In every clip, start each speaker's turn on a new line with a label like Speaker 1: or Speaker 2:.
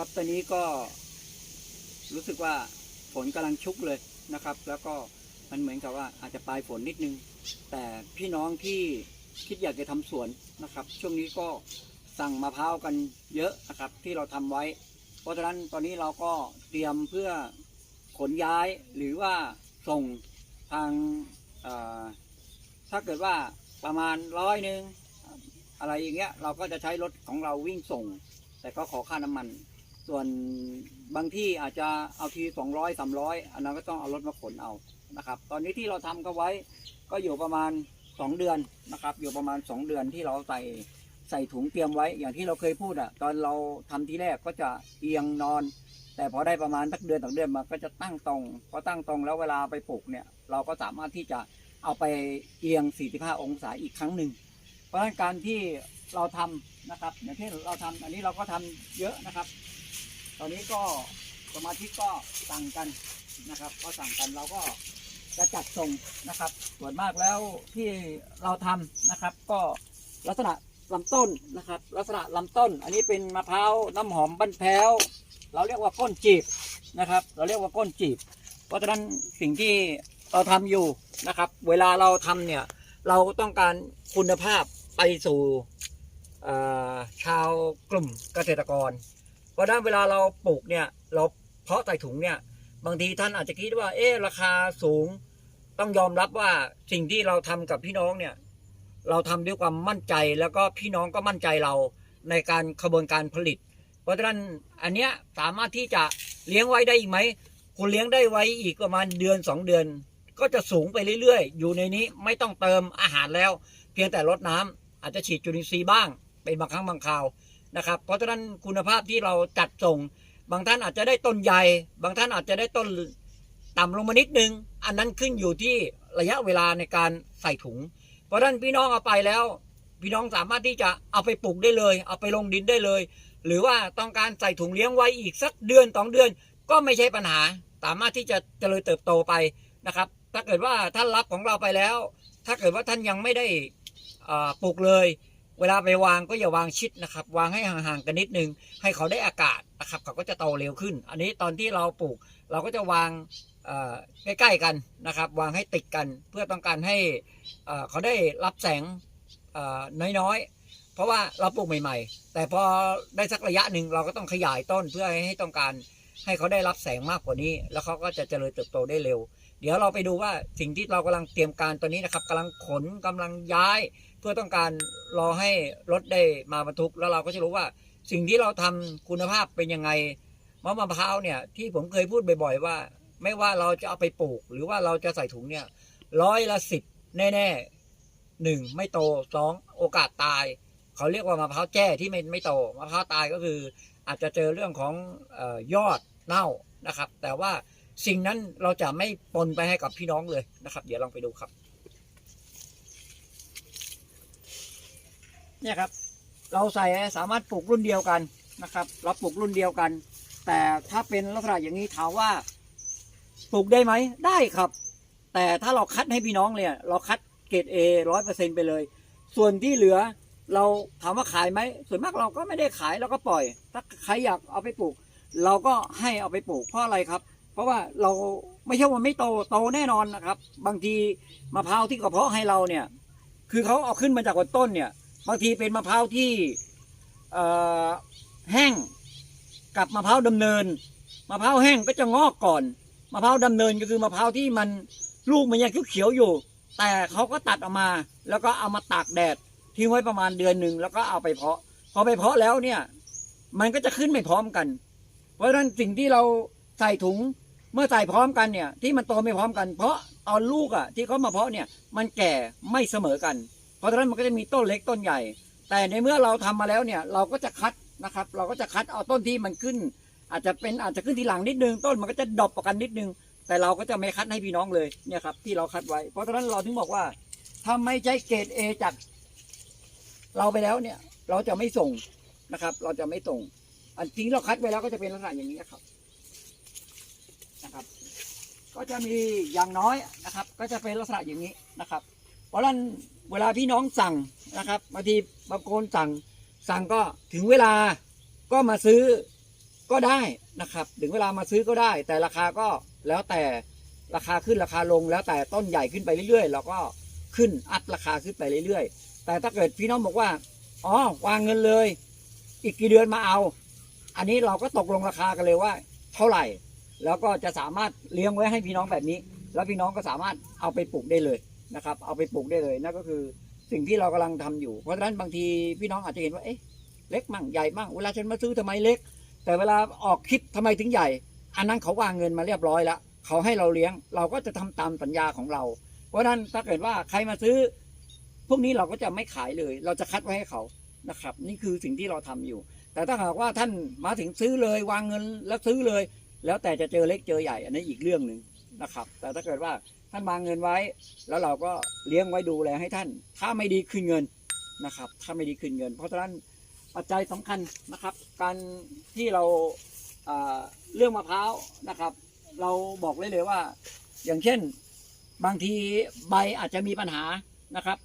Speaker 1: ครับ ตอนนี้ก็รู้สึกว่าฝนกำลังชุกเลยนะครับ แล้วก็มันเหมือนกับว่าอาจจะปลายฝนนิดนึง แต่พี่น้องที่คิดอยากจะทำสวนนะครับ ช่วงนี้ก็สั่งมะพร้าวกันเยอะนะครับที่เราทำไว้ เพราะฉะนั้นตอนนี้เราก็เตรียมเพื่อขนย้ายหรือว่าส่งทางถ้าเกิดว่าประมาณร้อยหนึ่งอะไรอย่างเงี้ยเราก็จะใช้รถของเราวิ่งส่ง แต่ก็ขอค่าน้ำมัน ส่วนบางที่อาจจะเอาทีสองร้อยสามร้อยอันนั้นก็ต้องเอารถมาขนเอานะครับ ตอนนี้ที่เราทำก็ไว้ก็อยู่ประมาณสองเดือนนะครับ อยู่ประมาณสองเดือนที่เราใส่ใส่ถุงเตรียมไว้ อย่างที่เราเคยพูดอะตอนเราทำที่แรกก็จะเอียงนอน แต่พอได้ประมาณสักเดือนสองเดือนมาก็จะตั้งตรงพอตั้งตรงแล้วเวลาไปปลูกเนี่ย เราก็สามารถที่จะเอาไปเอียง 45 องศาอีกครั้งหนึ่งเพราะฉะนั้นการที่เราทำนะครับ อย่างที่เราทำอันนี้เราก็ทำเยอะนะครับ ตอนนี้ก็สมาชิกก็สั่งกันนะครับ ก็สั่งกันเราก็จะจัดส่งนะครับ ส่วนมากแล้วที่เราทำนะครับ ก็ลักษณะลำต้นนะครับ ลักษณะลำต้น อันนี้เป็นมะพร้าวน้ำหอมบันแพ้ว เราเรียกว่าก้นจีบนะครับ เราเรียกว่าก้นจีบ เพราะฉะนั้นสิ่งที่เราทำอยู่นะครับ เวลาเราทำเนี่ยเราต้องการคุณภาพไปสู่ชาวกลุ่มเกษตรกร ราะนั้นเวลาเราปลูกเนี่ยเราเพาะใส่ถุงเนี่ยบางทีท่านอาจจะคิดว่า เอ๊ะราคาสูงต้องยอมรับว่าสิ่งที่เราทำกับพี่น้องเนี่ยเราทำด้วยความมั่นใจแล้วก็พี่น้องก็มั่นใจเราในการขบวนการผลิต เพราะฉะนั้นอันเนี้ยสามารถที่จะเลี้ยงไว้ได้อีกไหมคุณเลี้ยงได้ไว้อีกประมาณเดือนสองเดือน ก็จะสูงไปเรื่อยๆ อยู่ในนี้ไม่ต้องเติมอาหารแล้ว เพียงแต่ลดน้ำอาจจะฉีดจุลินทรีย์บ้างเป็นบางครั้งบางคราว นะครับ เพราะฉะนั้นคุณภาพที่เราจัดส่ง บางท่านอาจจะได้ต้นใหญ่ บางท่านอาจจะได้ต้นต่ำลงมานิดนึง อันนั้นขึ้นอยู่ที่ระยะเวลาในการใส่ถุง เพราะฉะนั้นพี่น้องเอาไปแล้ว พี่น้องสามารถที่จะเอาไปปลูกได้เลย เอาไปลงดินได้เลย หรือว่าต้องการใส่ถุงเลี้ยงไว้อีกสักเดือนสองเดือน ก็ไม่ใช่ปัญหา สามารถที่จะเจริญเติบโตไปนะครับ ถ้าเกิดว่าท่านรับของเราไปแล้ว ถ้าเกิดว่าท่านยังไม่ได้ปลูกเลย เวลาไปวางก็อย่าวางชิดนะครับ วางให้ห่างๆกันนิดนึง ให้เขาได้อากาศนะครับ เขาก็จะโตเร็วขึ้น อันนี้ตอนที่เราปลูก เราก็จะวางใกล้ๆกันนะครับ วางให้ติดกันเพื่อต้องการให้เขาได้รับแสงน้อยๆ เพราะว่าเราปลูกใหม่ ๆ แต่พอได้สักระยะหนึ่งเราก็ต้องขยายต้นเพื่อให้ต้องการให้เขาได้รับแสงมากกว่านี้ แล้วเขาก็จะเจริญเติบโตได้เร็ว เดี๋ยวเราไปดูว่าสิ่งที่เรากำลังเตรียมการตอนนี้นะครับกำลังขนกำลังย้าย เพื่อต้องการรอให้รถได้มาบรรทุกแล้วเราก็จะรู้ว่า สิ่งที่เราทำคุณภาพเป็นยังไงมะมะพร้าวเนี่ยที่ผมเคยพูดบ่อย ๆ ว่า ไม่ว่าเราจะเอาไปปลูก หรือว่าเราจะใส่ถุงเนี่ยร้อยละสิบแน่ๆหนึ่งไม่โตสองโอกาสตาย เขาเรียกว่ามะพร้าวแจ้ที่ไม่ไม่โตมะพร้าวตายก็คือ อาจจะเจอเรื่องของออยอดเน่านะครับ แต่ว่าสิ่งนั้นเราจะไม่ปนไปให้กับพี่น้องเลยนะครับ เดี๋ยวลองไปดูครับ เนี่ยครับ เราใส่สามารถปลูกรุ่นเดียวกันนะครับ เราปลูกรุ่นเดียวกัน แต่ถ้าเป็นลักษณะอย่างนี้ถามว่าปลูกได้ไหมได้ครับ แต่ถ้าเราคัดให้พี่น้องเลยเราคัดเกรด A ร้อยเปอร์เซ็นไปเลย ส่วนที่เหลือเราถามว่าขายไหมส่วนมากเราก็ไม่ได้ขายเราก็ปล่อย ถ้าใครอยากเอาไปปลูก เราก็ให้เอาไปปลูกเพราะอะไรครับ เพราะว่าเราไม่ใช่ว่าไม่โตโตแน่นอนนะครับ บางทีมะพร้าวที่กระเพาะให้เราเนี่ย คือเขาเอาขึ้นมาจากบนต้นเนี่ย บางทีเป็นมะพร้าวที่แห้งกับมะพร้าวดำเนินมะพร้าวแห้งก็จะงอกก่อนมะพร้าวดำเนินก็คือมะพร้าวที่มันลูกมันยังเขียวๆอยู่ แต่เขาก็ตัดออกมา แล้วก็เอามาตากแดดทิ้งไว้ประมาณเดือนหนึ่งแล้วก็เอาไปเพาะ พอไปเพาะแล้วเนี่ยมันก็จะขึ้นไม่พร้อมกัน เพราะฉะนั้นสิ่งที่เราใส่ถุงเมื่อใส่พร้อมกันเนี่ยที่มันโตไม่พร้อมกัน เพราะตอนลูกอะที่เขามาเพาะเนี่ยมันแก่ไม่เสมอกัน เพราะฉะนั้นมันก็จะมีต้นเล็กต้นใหญ่ แต่ในเมื่อเราทำมาแล้วเนี่ยเราก็จะคัดนะครับ เราก็จะคัดเอาต้นที่มันขึ้น อาจจะเป็นอาจจะขึ้นทีหลังนิดนึง ต้นมันก็จะดรอปออกกันนิดนึง แต่เราก็จะไม่คัดให้พี่น้องเลยเนี่ยครับที่เราคัดไว้ เพราะฉะนั้นเราถึงบอกว่าถ้าไม่ใช่เกรดเอจากเราไปแล้วเนี่ย เราจะไม่ส่งนะครับ เราจะไม่ส่ง อันจริงเราคัดไว้แล้วก็จะเป็นลักษณะอย่างนี้ครับนะครับ ก็จะมีอย่างน้อยนะครับ ก็จะเป็นลักษณะอย่างนี้นะครับ เพราะฉะนั้น เวลาพี่น้องสั่งนะครับบางทีบางคนสั่งสั่งก็ถึงเวลาก็มาซื้อก็ได้นะครับ ถึงเวลามาซื้อก็ได้ แต่ราคาก็แล้วแต่ราคาขึ้นราคาลง แล้วแต่ต้นใหญ่ขึ้นไปเรื่อยๆเราก็ขึ้นอัดราคาขึ้นไปเรื่อยๆ แต่ถ้าเกิดพี่น้องบอกว่าอ๋อวางเงินเลย อีกกี่เดือนมาเอา อันนี้เราก็ตกลงราคากันเลยว่า เท่าไหร่ แล้วก็จะสามารถเลี้ยงไว้ให้พี่น้องแบบนี้ แล้วพี่น้องก็สามารถเอาไปปลูกได้เลย นะครับ เอาไปปลูกได้เลยนั่นก็คือสิ่งที่เรากำลังทำอยู่ เพราะฉะนั้นบางทีพี่น้องอาจจะเห็นว่าเอ๊ะเล็กมั่งใหญ่มั่งเวลาฉันมาซื้อทำไมเล็ก แต่เวลาออกคลิปทำไมถึงใหญ่ อันนั้นเขาวางเงินมาเรียบร้อยแล้วเขาให้เราเลี้ยงเราก็จะทำตามสัญญาของเรา เพราะฉะนั้นถ้าเกิดว่าใครมาซื้อ พวกนี้เราก็จะไม่ขายเลย เราจะคัดไว้ให้เขานะครับ นี่คือสิ่งที่เราทำอยู่ แต่ถ้าหากว่าท่านมาถึงซื้อเลยวางเงินแล้วซื้อเลย แล้วแต่จะเจอเล็กเจอใหญ่ อันนี้อีกเรื่องหนึ่งนะครับ แต่ถ้าเกิดว่า ท่านวางเงินไว้ แล้วเราก็เลี้ยงไว้ดูแลให้ท่าน ถ้าไม่ดีคืนเงินนะครับ ถ้าไม่ดีคืนเงิน เพราะฉะนั้นปัจจัยสำคัญนะครับ การที่เราเรื่องมะพร้าวนะครับ เราบอกเลยเลยว่า อย่างเช่น บางทีใบอาจจะมีปัญหานะครับ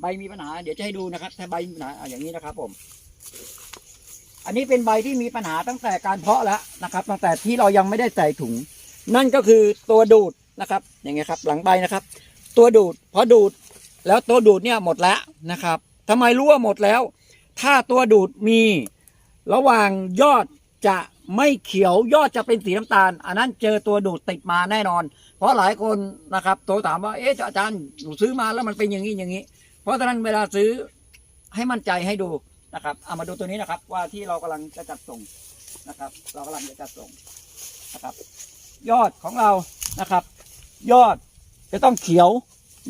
Speaker 1: ใบมีปัญหา เดี๋ยวจะให้ดูนะครับ ถ้าใบมีปัญหาอะอย่างนี้นะครับ ผม อันนี้เป็นใบที่มีปัญหาตั้งแต่การเพาะแล้วนะครับ ตั้งแต่ที่เรายังไม่ได้ใส่ถุง นั่นก็คือตัวดูด นะครับอย่างเงี้ยครับหลังใบนะครับ ตัวดูดพอดูดแล้วตัวดูดเนี่ยหมดแล้วนะครับทำไมรู้ว่าหมดแล้ว ถ้าตัวดูดมีระหว่างยอดจะไม่เขียวยอดจะเป็นสีน้ำตาล อันนั้นเจอตัวดูดติดมาแน่นอน เพราะหลายคนนะครับโทรถามว่าเอ๊ะอาจารย์หนูซื้อมาแล้วมันเป็นอย่างนี้อย่างนี้ เพราะฉะนั้นเวลาซื้อให้มั่นใจให้ดูนะครับเอามาดูตัวนี้นะครับ ว่าที่เรากำลังจะจัดส่งนะครับ เรากำลังจะจัดส่งนะครับ ยอดของเรานะครับ ยอดจะต้องเขียว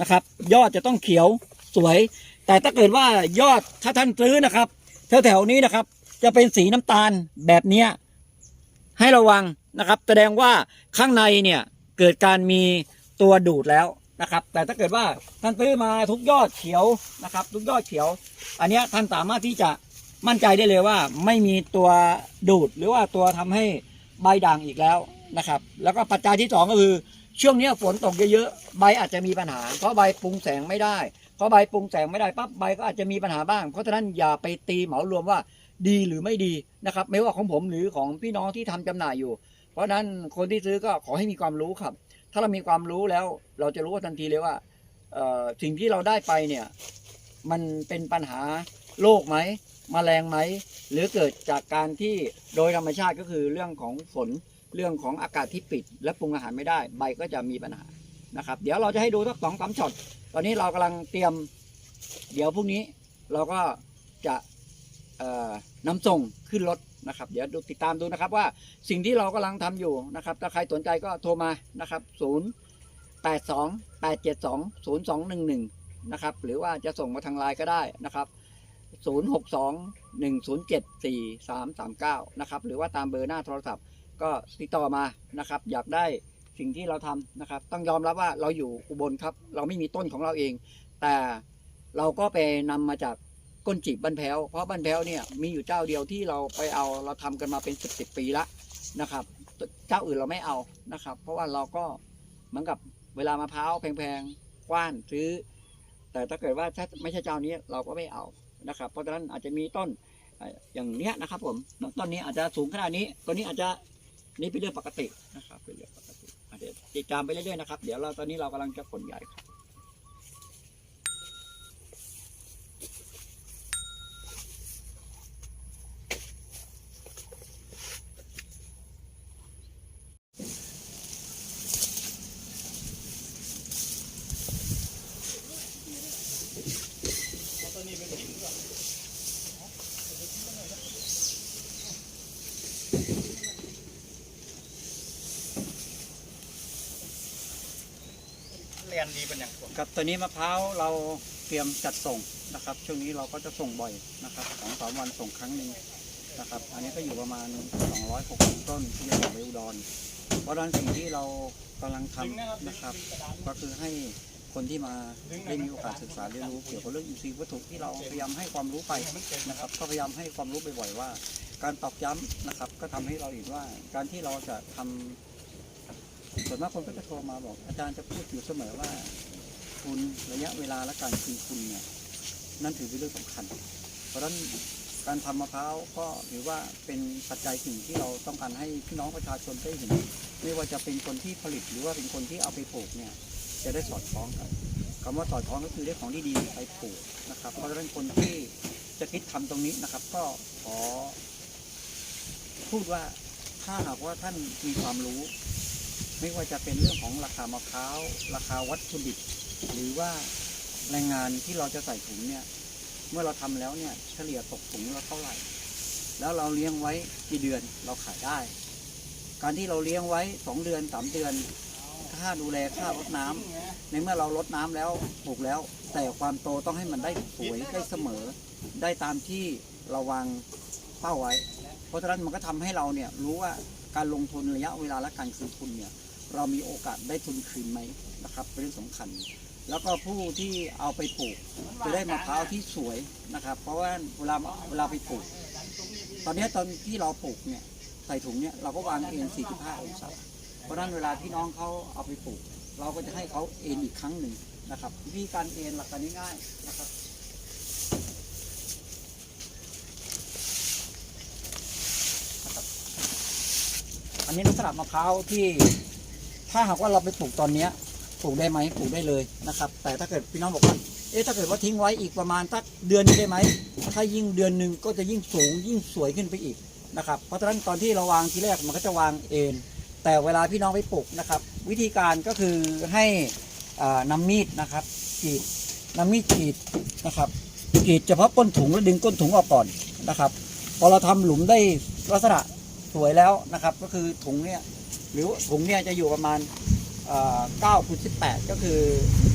Speaker 1: นะครับ ยอดจะต้องเขียวสวย แต่ถ้าเกิดว่ายอดถ้าท่านซื้อนะครับแถวๆนี้นะครับ จะเป็นสีน้ำตาลแบบเนี้ยให้ระวังนะครับ แสดงว่าข้างในเนี่ยเกิดการมีตัวดูดแล้วนะครับ แต่ถ้าเกิดว่าท่านซื้อมาทุกยอดเขียวนะครับ ทุกยอดเขียว อันนี้ท่านสามารถที่จะมั่นใจได้เลยว่าไม่มีตัวดูดหรือว่าตัวทำให้ใบด่างอีกแล้วนะครับ แล้วก็ปัจจัยที่สองก็คือ ช่วงนี้ฝนตกเยอะๆใบอาจจะมีปัญหา เพราะใบปรุงแสงไม่ได้ เพราะใบปรุงแสงไม่ได้ปั๊บใบก็อาจจะมีปัญหาบ้าง เพราะฉะนั้นอย่าไปตีเหมารวมว่าดีหรือไม่ดีนะครับ ไม่ว่าของผมหรือของพี่น้องที่ทำจำหน่ายอยู่ เพราะฉะนั้นคนที่ซื้อก็ขอให้มีความรู้ครับ ถ้าเรามีความรู้แล้วเราจะรู้ว่าทันทีเลยว่าสิ่งที่เราได้ไปเนี่ยมันเป็นปัญหาโรคไหมมแมลงไหม หรือเกิดจากการที่โดยธรรมชาติก็คือเรื่องของฝน เรื่องของอากาศที่ปิด และปรุงอาหารไม่ได้ ใบก็จะมีปัญหานะครับ เดี๋ยวเราจะให้ดูสักสองสามช็อตตอนนี้เรากำลังเตรียม เดี๋ยวพรุ่งนี้เราก็จะเอ่อนำส่งขึ้นรถนะครับ เดี๋ยวดูติดตามดูนะครับว่าสิ่งที่เรากำลังทำอยู่นะครับถ้าใครสนใจก็โทรมานะครับ 0 8 2 8 7 2 0 2 1 1 นะครับ หรือว่าจะส่งมาทางไลน์ก็ได้นะครับ 0 6 2 1 0 7 4 3 3 9 นะครับ หรือว่าตามเบอร์หน้าโทรศัพท์ ก็ติดต่อมานะครับ อยากได้สิ่งที่เราทำนะครับ ต้องยอมรับว่าเราอยู่อุบลครับ เราไม่มีต้นของเราเอง แต่เราก็ไปนำมาจากก้นจีบบ้านแพ้วเพราะบ้านแพ้วเนี่ยมีอยู่เจ้าเดียวที่เราไปเอาเราทำกันมาเป็นสิบสิบปีละนะครับ เจ้าอื่นเราไม่เอานะครับ เพราะว่าเราก็เหมือนกับเวลามะพร้าวแพงๆกว้านซื้อ แต่ถ้าเกิดว่าถ้าไม่ใช่เจ้านี้เราก็ไม่เอานะครับ เพราะฉะนั้นอาจจะมีต้นเอ่ออย่างเนี้ยนะครับผมต้นนี้อาจจะสูงขนาดนี้ต้นนี้อาจจะ นี่เป็นเรื่องปกตินะครับเป็นเรื่องปกติอะเดี๋ยวติดตามไปเรื่อยๆนะครับ เดี๋ยวเราตอนนี้เรากำลังจะขนใหญ่ครับ
Speaker 2: เรียนดีเป็นอย่างพวก
Speaker 1: ครับตอนนี้มะพร้าวเราเตรียมจัดส่งนะครับ ช่วงนี้เราก็จะส่งบ่อยนะครับสองสามวันส่งครั้งหนึ่งนะครับ อันนี้ก็อยู่ประมาณ 260 ต้นที่จะส่งไปอุดรเพราะฉะนั้นสิ่งที่เรากำลังทำนะครับ ก็คือให้คนที่มาได้มีโอกาสศึกษาเรียนรู้เกี่ยวกับเรื่องอินทรีย์วัตถุที่เราพยายามให้ความรู้ไปนะครับ ก็พยายามให้ความรู้บ่อยๆว่า การตอกย้ำนะครับ ก็ทำให้เราเห็นว่าการที่เราจะทำ ส่วนมากคนก็จะโทรมาบอก อาจารย์จะพูดอยู่เสมอว่า คุณระยะเวลาและการคืนคุณเนี่ยนั่นถือเป็นเรื่องสำคัญ เพราะฉะนั้นการทำมะพร้าวก็ถือว่าเป็นปัจจัยสิ่งที่เราต้องการให้พี่น้องประชาชนได้เห็นไม่ว่าจะเป็นคนที่ผลิตหรือว่าเป็นคนที่เอาไปปลูกเนี่ยจะได้สอดคล้องกันคำว่าสอดคล้องก็คือได้ของดีๆไปปลูกนะครับ เพราะฉะนั้นคนที่จะคิดทำตรงนี้นะครับ ก็ขอพูดว่าถ้าหากว่าท่านมีความรู้ ไม่ว่าจะเป็นเรื่องของราคามะพร้าว ราคาวัตถุดิบ หรือว่าแรงงานที่เราจะใส่ถุงเนี่ย เมื่อเราทำแล้วเนี่ยเฉลี่ยตกถุงละเท่าไหร่ แล้วเราเลี้ยงไว้กี่เดือนเราขายได้ การที่เราเลี้ยงไว้สองเดือนสามเดือน ค่าดูแลค่ารดน้ำในเมื่อเราลดน้ำแล้วปลูกแล้ว แต่ความโตต้องให้มันได้สวยได้เสมอ ได้ตามที่เราวางเป้าไว้ เพราะฉะนั้นมันก็ทำให้เราเนี่ยรู้ว่าการลงทุนระยะเวลาและการคืนทุนเนี่ย เรามีโอกาสได้ทุนคืนไหมนะครับเป็นเรื่องสำคัญ แล้วก็ผู้ที่เอาไปปลูกจะได้มะพร้าวที่สวยนะครับ เพราะว่าเวลาเวลาไปปลูก ตอนนี้ตอนที่เราปลูกเนี่ยใส่ถุงเนี่ยเราก็วางเอ็น45 องศาเพราะฉะนั้นเวลาพี่น้องเขาเอาไปปลูก เราก็จะให้เขาเอ็นอีกครั้งหนึ่งนะครับวิธีการเอ็นหลักการง่ายๆนะครับอันนี้ลักษณะมะพร้าวที่ ถ้าหากว่าเราไปปลูกตอนเนี้ยปลูกได้ไหมปลูกได้เลยนะครับ แต่ถ้าเกิดพี่น้องบอกว่าเอ๊ะถ้าเกิดว่าทิ้งไว้อีกประมาณสักเดือนนึงได้ไหมถ้ายิ่งเดือนหนึ่งก็จะยิ่งสูงยิ่งสวยขึ้นไปอีกนะครับเพราะฉะนั้นตอนที่เราวางทีแรกมันก็จะวางเอ็นแต่เวลาพี่น้องไปปลูกนะครับ วิธีการก็คือให้อ่านำมีดนะครับกรีดนำมีดกรีดนะครับกรีดเฉพาะก้นถุงแล้วดึงก้นถุงออกก่อนนะครับ พอเราทำหลุมได้ลักษณะสวยแล้วนะครับ ก็คือถุงเนี่ย หรือถุงเนี่ยจะอยู่ประมาณ9คูณ18 ก็คือ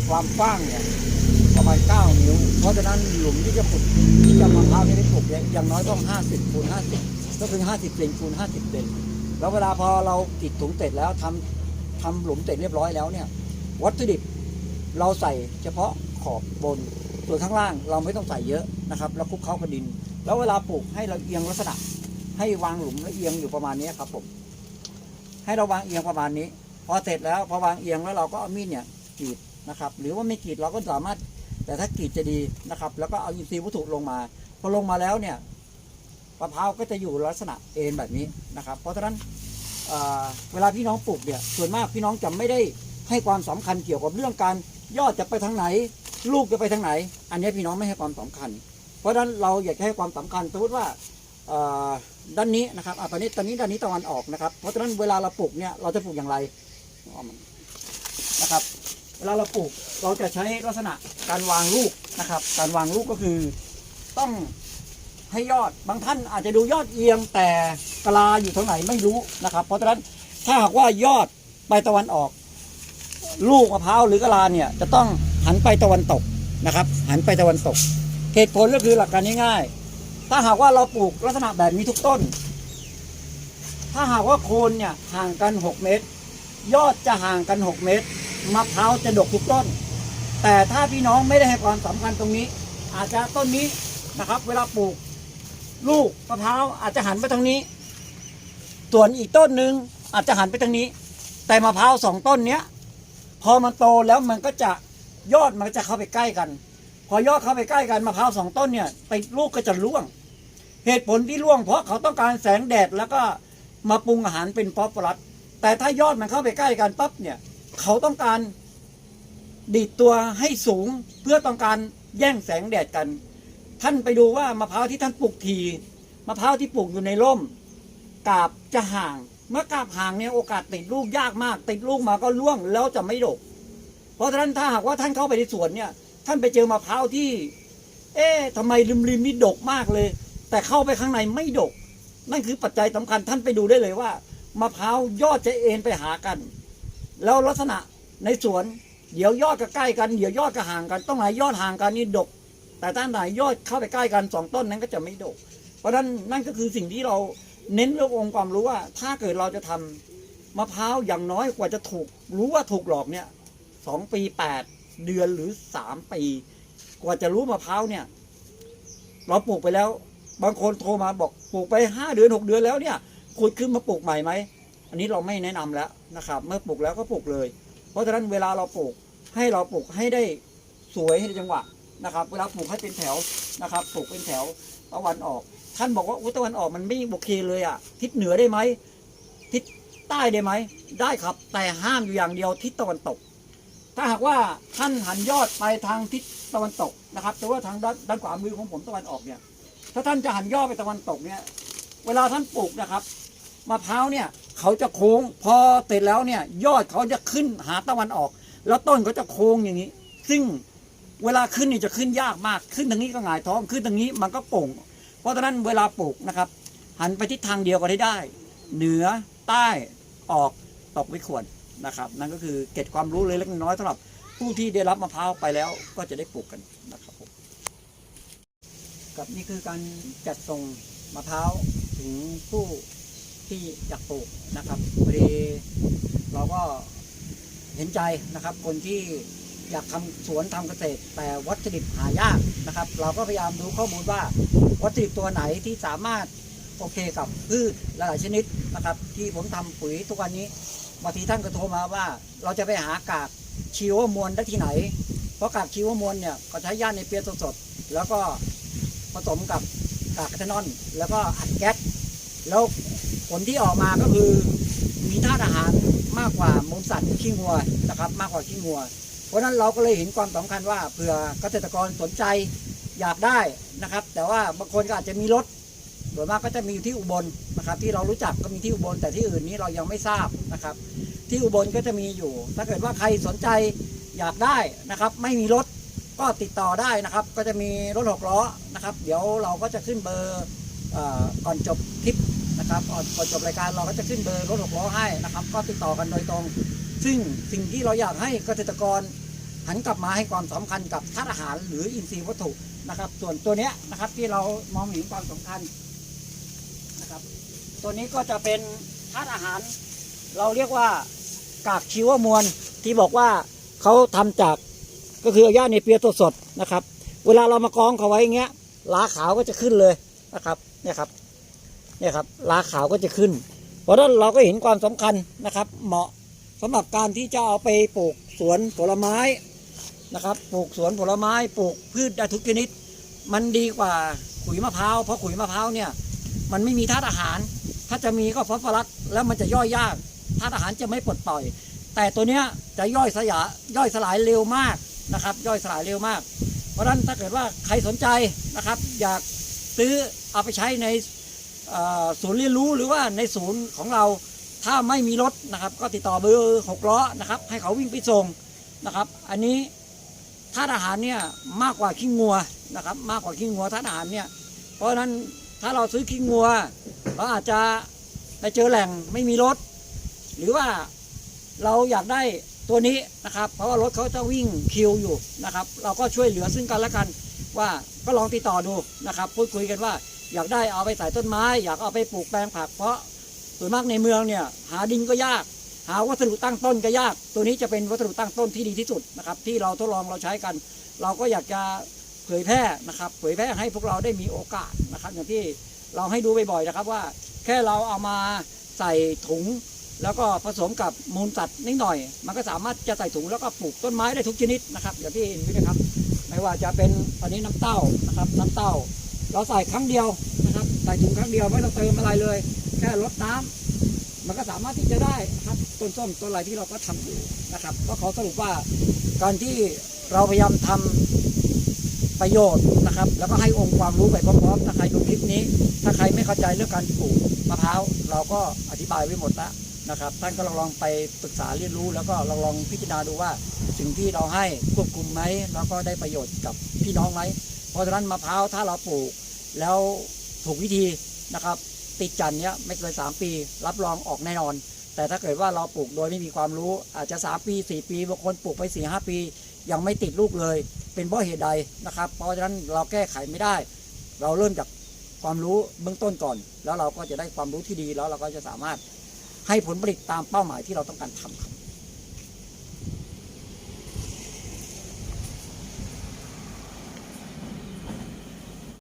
Speaker 1: ความกว้างเนี่ยประมาณ 9 นิ้ว เพราะฉะนั้นหลุมที่จะปลูกที่จะมะพร้าวที่ได้ปลูกเนี่ยอย่างน้อยต้อง 50คูณ50 ก็คือ 50เซนคูณ50เซนแล้วเวลาพอเราติดถุงเสร็จแล้วทำทำหลุมเสร็จเรียบร้อยแล้วเนี่ยวัตถุดิบเราใส่เฉพาะขอบบนส่วนข้างล่างเราไม่ต้องใส่เยอะนะครับ แล้วคลุกเคล้ากับดิน แล้วเวลาปลูกให้เราเอียงลักษณะ ให้วางหลุมแล้วเอียงอยู่ประมาณนี้ครับผม ให้เราวางเอียงประมาณนี้ พอเสร็จแล้วพอวางเอียงแล้วเราก็เอามีดเนี่ยกรีดนะครับ หรือว่าไม่กรีดเราก็สามารถ แต่ถ้ากรีดจะดีนะครับ แล้วก็เอาอินทรีย์วัตถุลงมาพอลงมาแล้วเนี่ยมะพร้าวก็จะอยู่ลักษณะเอ็นแบบนี้นะครับ เพราะฉะนั้นเเวลาพี่น้องปลูกเนี่ยส่วนมากพี่น้องจะไม่ได้ให้ความสำคัญเกี่ยวกับเรื่องการยอดจะไปทางไหน ลูกจะไปทางไหน อันนี้พี่น้องไม่ให้ความสำคัญ เพราะฉะนั้นเราอยากให้ความสำคัญสมมติว่า ด้านนี้นะครับอะตอนนี้ตอนนี้ด้านนี้ตะวันออกนะครับ เพราะฉะนั้นเวลาเราปลูกเนี่ยเราจะปลูกอย่างไรนะครับ เวลาเราปลูกเราจะใช้ลักษณะการวางลูกนะครับ การวางลูกก็คือต้องให้ยอดบางท่านอาจจะดูยอดเอียงแต่กะลาอยู่ตรงไหนไม่รู้นะครับ เพราะฉะนั้นถ้าหากว่ายอดไปตะวันออก ลูกมะพร้าวหรือกะลาเนี่ยจะต้องหันไปตะวันตกนะครับ หันไปตะวันตกเหตุผลก็คือหลักการง่ายๆ ถ้าหากว่าเราปลูกลักษณะแบบนี้ทุกต้น ถ้าหากว่าโคนเนี่ยห่างกัน 6 เมตร ยอดจะห่างกัน 6 เมตร มะพร้าวจะดกทุกต้น แต่ถ้าพี่น้องไม่ได้ให้ความสำคัญตรงนี้ อาจจะต้นนี้นะครับ เวลาปลูก ลูกมะพร้าวอาจจะหันไปทางนี้ ส่วนอีกต้นหนึ่งอาจจะหันไปทางนี้ แต่มะพร้าวสองต้นเนี้ยพอมันโตแล้วมันก็จะยอดมันก็จะเข้าไปใกล้กัน อยอดเข้าไปใกล้กันมะพร้าวสองต้นเนี่ยติดลูกก็จะร่วง เหตุผลที่ร่วงเพราะเขาต้องการแสงแดดแล้วก็มาปรุงอาหารเป็นฟอสฟอรัสแต่ถ้ายอดมันเข้าไปใกล้กันปั๊บเนี่ย เขาต้องการดีดตัวให้สูงเพื่อต้องการแย่งแสงแดดกัน ท่านไปดูว่ามะพร้าวที่ท่านปลูกทีมะพร้าวที่ปลูกอยู่ในร่มกาบจะห่าง เมื่อกาบห่างเนี่ยโอกาสติดลูกยากมาก ติดลูกมาก็ร่วงแล้วจะไม่ดก เพราะฉะนั้นถ้าหากว่าท่านเข้าไปในสวนเนี่ย ท่านไปเจอมะพร้าวที่ เอ๊ะทำไมริมริมๆนี่ดกมากเลย แต่เข้าไปข้างในไม่ดก นั่นคือปัจจัยสำคัญท่านไปดูได้เลยว่ามะพร้าวยอดจะเอ็นไปหากัน แล้วลักษณะในสวน เดี๋ยวยอดก็ใกล้กัน เดี๋ยวยอดก็ห่างกัน ต้องไหนยอดห่างกันนี่ดก แต่ถ้าไหนยอดเข้าไปใกล้กันสองต้นนั้นก็จะไม่ดก เพราะฉะนั้นนั่นก็คือสิ่งที่เราเน้นเรื่ององค์ความรู้ว่า ถ้าเกิดเราจะทำมะพร้าวอย่างน้อยกว่าจะถูก รู้ว่าถูกหลอกเนี่ยสองปีแปด เดือนหรือสามปี กว่าจะรู้มะพร้าวเนี่ย เราปลูกไปแล้ว บางคนโทรมาบอกปลูกไปห้าเดือนหกเดือนแล้วเนี่ยขุดขึ้นมาปลูกใหม่ไหม อันนี้เราไม่แนะนำแล้วนะครับ เมื่อปลูกแล้วก็ปลูกเลย เพราะฉะนั้นเวลาเราปลูกให้เราปลูกให้ได้สวยให้ได้จังหวะนะครับ เวลาปลูกให้เป็นแถวนะครับปลูกเป็นแถวตะวันออก ท่านบอกว่าอุยตะวันออกมันไม่โอเคเลยอะทิศเหนือได้ไหมทิศใต้ได้ไหมได้ครับ แต่ห้ามอยู่อย่างเดียวทิศตะวันตก ถ้าหากว่าท่านหันยอดไปทางทิศตะวันตกนะครับแต่ว่าทางด้านด้านขวามือของผมตะวันออกเนี่ย ถ้าท่านจะหันยอดไปตะวันตกเนี่ย เวลาท่านปลูกนะครับมะพร้าวเนี่ยเขาจะโค้งพอเสร็จแล้วเนี่ย ยอดเขาจะขึ้นหาตะวันออก แล้วต้นเขาจะโค้งอย่างนี้ ซึ่งเวลาขึ้นนี่จะขึ้นยากมากขึ้นทางนี้ก็หงายท้องขึ้นทางนี้มันก็โป่ง เพราะฉะนั้นเวลาปลูกนะครับ หันไปทิศทางเดียวกันได้ เหนือใต้ออกตกไม่ควร นะครับ นั่นก็คือเก็บความรู้เลยเล็กน้อยสำหรับผู้ที่ได้รับมะพร้าวไปแล้วก็จะได้ปลูกกันนะครับผมกับนี่คือการจัดส่งมะพร้าวถึงผู้ที่อยากปลูกนะครับพอดีเราก็เห็นใจนะครับ คนที่อยากทำสวนทำเกษตร แต่วัตถุดิบหายากนะครับ เราก็พยายามดูข้อมูลว่าวัตถุดิบตัวไหนที่สามารถโอเคกับพืชหลายชนิดนะครับ ที่ผมทำปุ๋ยทุกวันนี้ บางทีท่านก็โทรมาว่า เราจะไปหากากชีวมวลได้ที่ไหน เพราะกากชีวมวลเนี่ยก็ใช้ย่านในเปียสดๆแล้วก็ผสมกับกากแคทนอลแล้วก็อัดแก๊สแล้วผลที่ออกมาก็คือมีธาตุอาหารมากกว่ามูลสัตว์ขี้งัวนะครับมากกว่าขี้งัว เพราะนั้นเราก็เลยเห็นความสำคัญว่าเผื่อเกษตรกรสนใจอยากได้นะครับ แต่ว่าบางคนก็อาจจะมีรถ ส่วนมากก็จะมีอยู่ที่อุบลนะครับ ที่เรารู้จักก็มีที่อุบลแต่ที่อื่นนี้เรายังไม่ทราบนะครับ ที่อุบลก็จะมีอยู่ ถ้าเกิดว่าใครสนใจอยากได้นะครับ ไม่มีรถก็ติดต่อได้นะครับ ก็จะมีรถหกล้อนะครับ เดี๋ยวเราก็จะขึ้นเบอร์ก่อนจบคลิปนะครับก่อนจบรายการเราก็จะขึ้นเบอร์รถหกล้อให้นะครับ ก็ติดต่อกันโดยตรง ซึ่งสิ่งที่เราอยากให้เกษตรกรหันกลับมาให้ความสำคัญกับธาตุอาหารหรืออินทรีย์วัตถุนะครับ ส่วนตัวเนี้ยนะครับที่เรามองเห็นความสำคัญ ตัวนี้ก็จะเป็นธาตุอาหาร เราเรียกว่ากากชีวมวลที่บอกว่าเขาทำจากก็คือเอาหญ้าในเปียตัวสดนะครับ เวลาเรามากองเขาไว้อย่างเงี้ยลาขาวก็จะขึ้นเลยนะครับเนี่ยครับเนี่ยครับลาขาวก็จะขึ้น เพราะนั้นเราก็เห็นความสำคัญนะครับ เหมาะสำหรับการที่จะเอาไปปลูกสวนผลไม้นะครับ ปลูกสวนผลไม้ปลูกพืชได้ทุกชนิด มันดีกว่าขุยมะพร้าวเพราะขุยมะพร้าวเนี่ยมันไม่มีธาตุอาหาร ถ้าจะมีก็ฟอสฟอรัสแล้วมันจะย่อยยากธาตุอาหารจะไม่ปลดปล่อย แต่ตัวเนี้ยจะย่อยสยาย่อยสลายเร็วมากนะครับ ย่อยสลายเร็วมาก เพราะฉะนั้นถ้าเกิดว่าใครสนใจนะครับ อยากซื้อเอาไปใช้ในศูนย์เรียนรู้หรือว่าในศูนย์ของเราถ้าไม่มีรถนะครับ ก็ติดต่อเบอร์หกล้อนะครับ ให้เขาวิ่งไปส่งนะครับ อันนี้ธาตุอาหารเนี่ยมากกว่าขี้งัวนะครับ มากกว่าขี้งัวธาตุอาหารเนี่ยเพราะฉะนั้นถ้าเราซื้อขี้งัว เราอาจจะไปเจอแหล่งไม่มีรถ หรือว่าเราอยากได้ตัวนี้นะครับ เพราะว่ารถเขาจะวิ่งคิวอยู่นะครับ เราก็ช่วยเหลือซึ่งกันและกัน ว่าก็ลองติดต่อดูนะครับ พูดคุยกันว่าอยากได้เอาไปใส่ต้นไม้ อยากเอาไปปลูกแปลงผัก เพราะส่วนมากในเมืองเนี่ยหาดินก็ยาก หาวัสดุตั้งต้นก็ยาก ตัวนี้จะเป็นวัสดุตั้งต้นที่ดีที่สุดนะครับ ที่เราทดลองเราใช้กัน เราก็อยากจะเผยแพร่นะครับ เผยแพร่ให้พวกเราได้มีโอกาสนะครับอย่างที่ เราให้ดูบ่อยๆนะครับว่า แค่เราเอามาใส่ถุง แล้วก็ผสมกับมูลสัตว์นิดหน่อย มันก็สามารถจะใส่ถุงแล้วก็ปลูกต้นไม้ได้ทุกชนิดนะครับอย่างที่เห็นนี่นะครับ ไม่ว่าจะเป็นตอนนี้น้ำเต้านะครับ น้ำเต้า เราใส่ครั้งเดียวนะครับ ใส่ถุงครั้งเดียวไม่ต้องเติมอะไรเลย แค่ลดน้ำมันก็สามารถที่จะได้ครับต้นส้มต้นอะไรที่เราก็ทำอยู่นะครับ ก็ขอสรุปว่าการที่เราพยายามทำ ประโยชน์นะครับ แล้วก็ให้องค์ความรู้ไปพร้อมๆถ้าใครดูคลิปนี้ ถ้าใครไม่เข้าใจเรื่องการปลูกมะพร้าวเราก็อธิบายไว้หมดแล้วนะครับ ท่านก็ลองลองไปปรึกษาเรียนรู้ แล้วก็ลองลองพิจารณาดูว่า สิ่งที่เราให้ควบคุมไหมแล้วก็ได้ประโยชน์กับพี่น้องไหมเพราะฉะนั้นมะพร้าวถ้าเราปลูก แล้วถูกวิธีนะครับ ติดจันทร์เนี้ยไม่เกิน 3 ปี รับรองออกแน่นอน แต่ถ้าเกิดว่าเราปลูกโดยไม่มีความรู้อาจจะ 3 ปี 4 ปีบางคนปลูกไป4 5ปี ยังไม่ติดลูกเลย เป็นเพราะเหตุใดนะครับ เพราะฉะนั้นเราแก้ไขไม่ได้ เราเริ่มจากความรู้เบื้องต้นก่อน แล้วเราก็จะได้ความรู้ที่ดีแล้วเราก็จะสามารถให้ผลผลิตตามเป้าหมายที่เราต้องการทำครับ